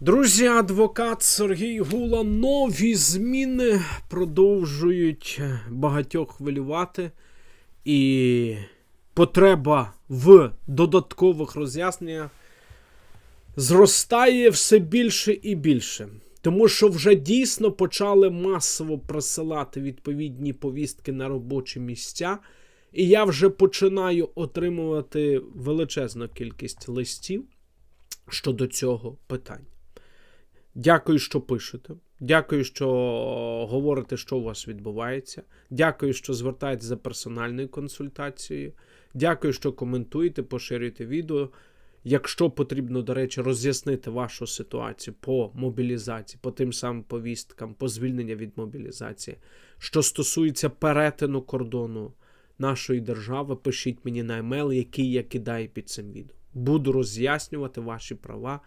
Друзі, адвокат Сергій Гула, нові зміни продовжують багатьох хвилювати, і потреба в додаткових роз'ясненнях зростає все більше і більше. Тому що вже дійсно почали масово присилати відповідні повістки на робочі місця, і я вже починаю отримувати величезну кількість листів щодо цього питання. Дякую, що пишете. Дякую, що говорите, що у вас відбувається. Дякую, що звертаєтесь за персональною консультацією. Дякую, що коментуєте, поширюєте відео. Якщо потрібно, до речі, роз'яснити вашу ситуацію по мобілізації, по тим самим повісткам, по звільнення від мобілізації, що стосується перетину кордону нашої держави, пишіть мені на емейл, який я кидаю під цим відео. Буду роз'яснювати ваші права.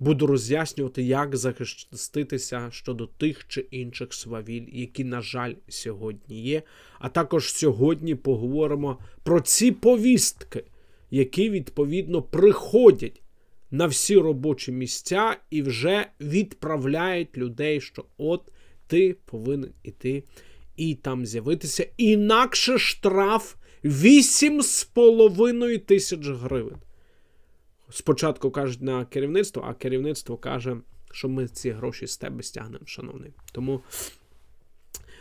Буду роз'яснювати, як захиститися щодо тих чи інших свавіль, які, на жаль, сьогодні є. А також сьогодні поговоримо про ці повістки, які відповідно приходять на всі робочі місця і вже відправляють людей, що от ти повинен іти і там з'явитися. Інакше штраф 8,5 тисяч гривень спочатку кажуть на керівництво, а керівництво каже, що ми ці гроші з тебе стягнемо, шановний. Тому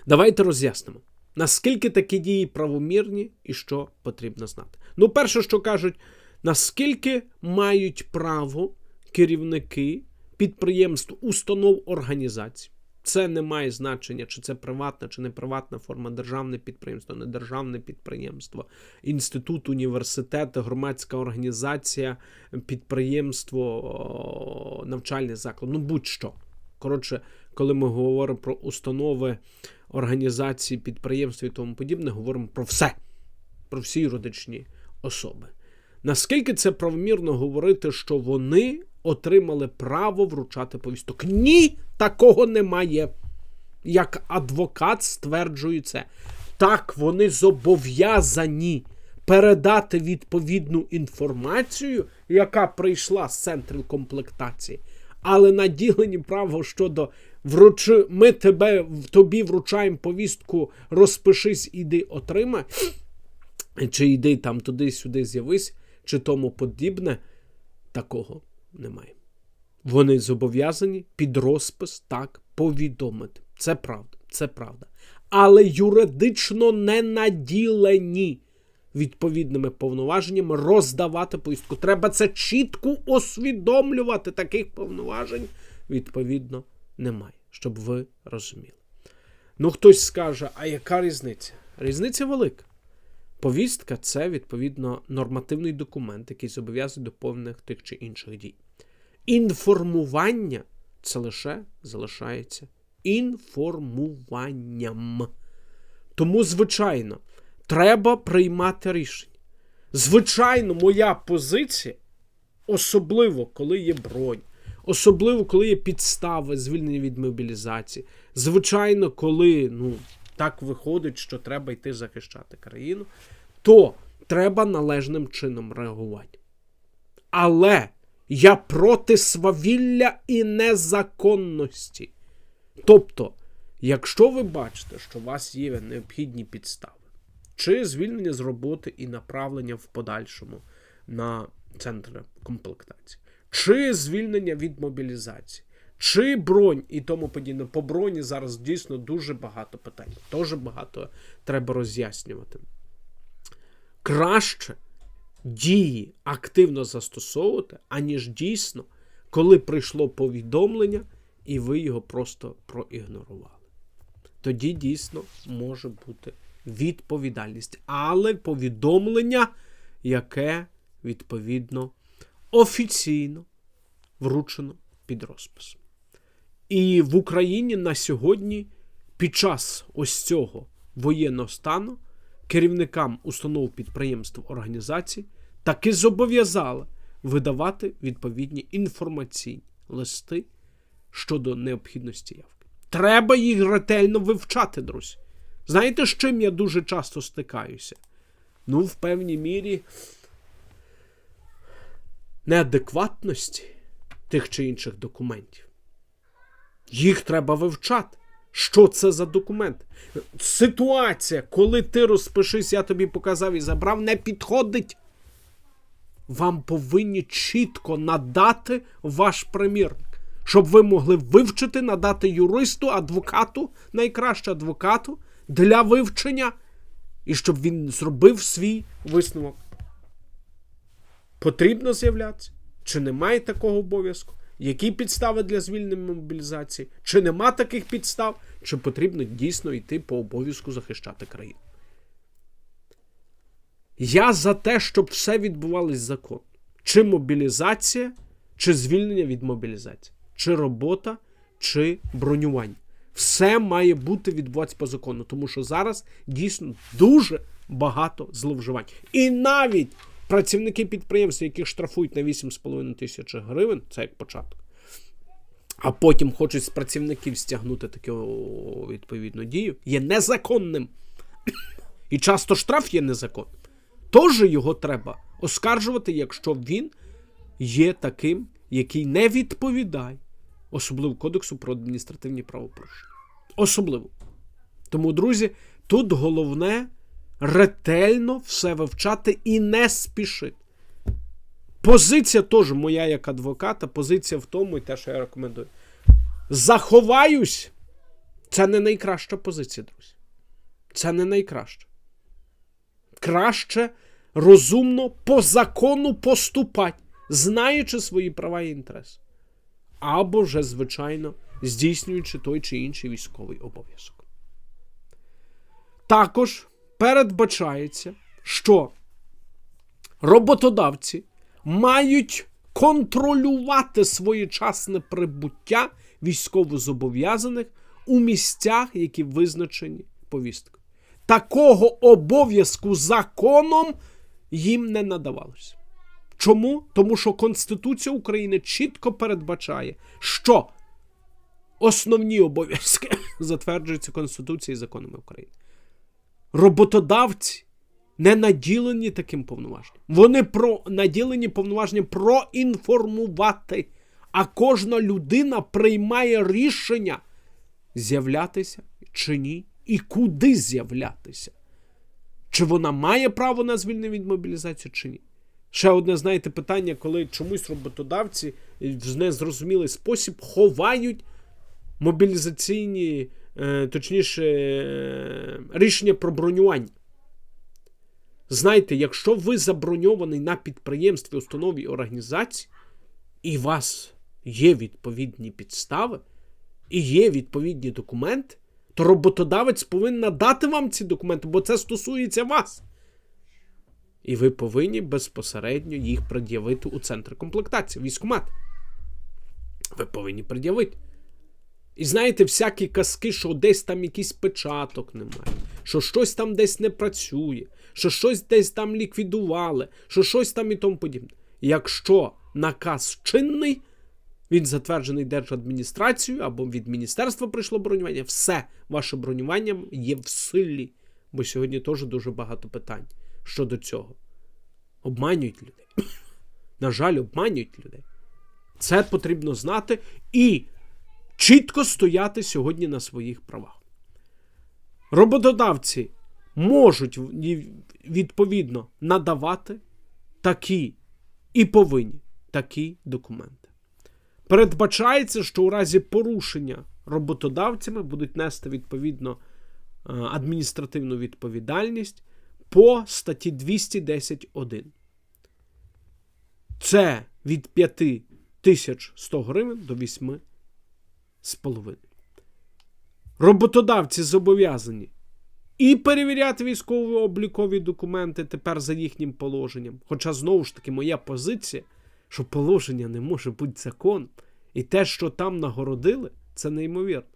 давайте роз'яснимо, наскільки такі дії правомірні і що потрібно знати. Ну, перше, що кажуть, наскільки мають право керівники підприємств, установ організацій. Це не має значення, чи це приватна, чи не приватна форма, державне підприємство, не державне підприємство, інститут, університет, громадська організація, підприємство, навчальний заклад. Ну будь-що. Коротше, коли ми говоримо про установи організації, підприємства і тому подібне, говоримо про все, про всі юридичні особи. Наскільки це правомірно говорити, що вони отримали право вручати повісток? Ні, такого немає. Як адвокат стверджує це. Так, вони зобов'язані передати відповідну інформацію, яка прийшла з центрів комплектації, але наділені право щодо вручи, ми тебе тобі вручаємо повістку, розпишись, іди отримай, чи йди там туди-сюди з'явись, чи тому подібне, такого немає. Вони зобов'язані під розпис так повідомити. Це правда, це правда. Але юридично не наділені відповідними повноваженнями роздавати повістку. Треба це чітко усвідомлювати. Таких повноважень, відповідно, немає, щоб ви розуміли. Ну, хтось скаже, а яка різниця? Різниця велика. Повістка це, відповідно, нормативний документ, який зобов'язує до повних тих чи інших дій. Інформування це лише залишається інформуванням. Тому, звичайно, треба приймати рішення. Звичайно, моя позиція, особливо коли є бронь, особливо коли є підстави звільнення від мобілізації. Звичайно, коли ну, так виходить, що треба йти захищати країну, то треба належним чином реагувати. Але я проти свавілля і незаконності. Тобто, якщо ви бачите, що у вас є необхідні підстави, чи звільнення з роботи і направлення в подальшому на центр комплектації, чи звільнення від мобілізації, чи бронь і тому подібне. По броні зараз дійсно дуже багато питань. Дуже багато треба роз'яснювати. Краще дії активно застосовувати, аніж дійсно, коли прийшло повідомлення, і ви його просто проігнорували. Тоді дійсно може бути відповідальність. Але повідомлення, яке відповідно офіційно вручено під розпис. І в Україні на сьогодні, під час ось цього воєнного стану, керівникам установ підприємств організацій таки зобов'язали видавати відповідні інформаційні листи щодо необхідності явки. Треба їх ретельно вивчати, друзі. Знаєте, з чим я дуже часто стикаюся? Ну, в певній мірі неадекватності тих чи інших документів. Їх треба вивчати. Що це за документ? Ситуація, коли ти розпишись, я тобі показав і забрав, не підходить. Вам повинні чітко надати ваш примірник, щоб ви могли вивчити, надати юристу, адвокату, найкраще адвокату для вивчення, і щоб він зробив свій висновок. Потрібно з'являтися? Чи немає такого обов'язку? Які підстави для звільнення мобілізації? Чи нема таких підстав? Чи потрібно дійсно йти по обов'язку захищати країну? Я за те, щоб все відбувалось законно. Чи мобілізація, чи звільнення від мобілізації, чи робота, чи бронювання. Все має бути відбуватися по закону, тому що зараз дійсно дуже багато зловживань. І навіть працівники підприємств, яких штрафують на 8,5 тисяч гривень, це як початок, а потім хочуть з працівників стягнути таку відповідну дію, є незаконним. І часто штраф є незаконним. Тож його треба оскаржувати, якщо він є таким, який не відповідає особливо Кодексу про адміністративні правопорушення. Особливо. Тому, друзі, тут головне ретельно все вивчати і не спішити. Позиція теж моя як адвоката, позиція в тому, і те, що я рекомендую. Заховаюсь. Це не найкраща позиція, друзі. Це не найкраща. Краще розумно по закону поступати, знаючи свої права і інтереси. Або вже, звичайно, здійснюючи той чи інший військовий обов'язок. Також передбачається, що роботодавці мають контролювати своєчасне прибуття військовозобов'язаних у місцях, які визначені повісткою. Такого обов'язку законом їм не надавалося. Чому? Тому що Конституція України чітко передбачає, що основні обов'язки затверджуються Конституцією і законами України. Роботодавці не наділені таким повноваженням. Вони про наділені повноваженням проінформувати. А кожна людина приймає рішення з'являтися чи ні, і куди з'являтися. Чи вона має право на звільнення від мобілізації, чи ні? Ще одне, знаєте, питання, коли чомусь роботодавці в незрозумілий спосіб ховають мобілізаційні, точніше, е, рішення про бронювання. Знаєте, якщо ви заброньований на підприємстві, установі організації, і у вас є відповідні підстави, і є відповідні документи, то роботодавець повинен надати вам ці документи, бо це стосується вас. І ви повинні безпосередньо їх пред'явити у центр комплектації, військкомат. Ви повинні пред'явити. І знаєте, всякі казки, що десь там якийсь печаток немає, що щось там десь не працює, що щось десь там ліквідували, що щось там і тому подібне. Якщо наказ чинний, він затверджений Держадміністрацією або від міністерства прийшло бронювання, все ваше бронювання є в силі. Бо сьогодні теж дуже багато питань щодо цього. Обманюють людей. На жаль, обманюють людей. Це потрібно знати і чітко стояти сьогодні на своїх правах. Роботодавці можуть відповідно надавати такі і повинні такі документи. Передбачається, що у разі порушення роботодавцями будуть нести відповідно адміністративну відповідальність по статті 210.1. Це від 5100 гривень до 8,5. Роботодавці зобов'язані і перевіряти військово-облікові документи тепер за їхнім положенням. Хоча, знову ж таки, моя позиція, що положення не може бути законом. І те, що там нагородили, це неймовірно.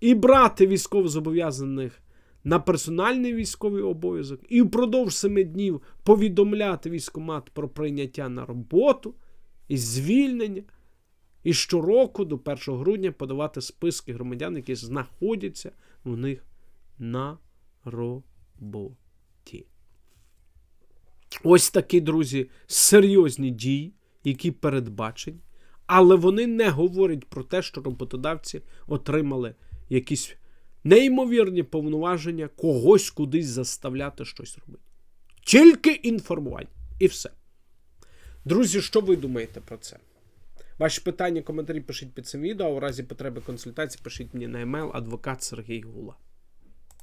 І брати військовозобов'язаних на персональний військовий обов'язок і впродовж семи днів повідомляти військомат про прийняття на роботу і звільнення. І щороку до 1 грудня подавати списки громадян, які знаходяться у них на роботі. Ось такі, друзі, серйозні дії, які передбачені. Але вони не говорять про те, що роботодавці отримали якісь неймовірні повноваження когось кудись заставляти щось робити. Тільки інформування. І все. Друзі, що ви думаєте про це? Ваші питання, коментарі пишіть під цим відео. У разі потреби консультації пишіть мені на емейл адвокат Сергій Гула.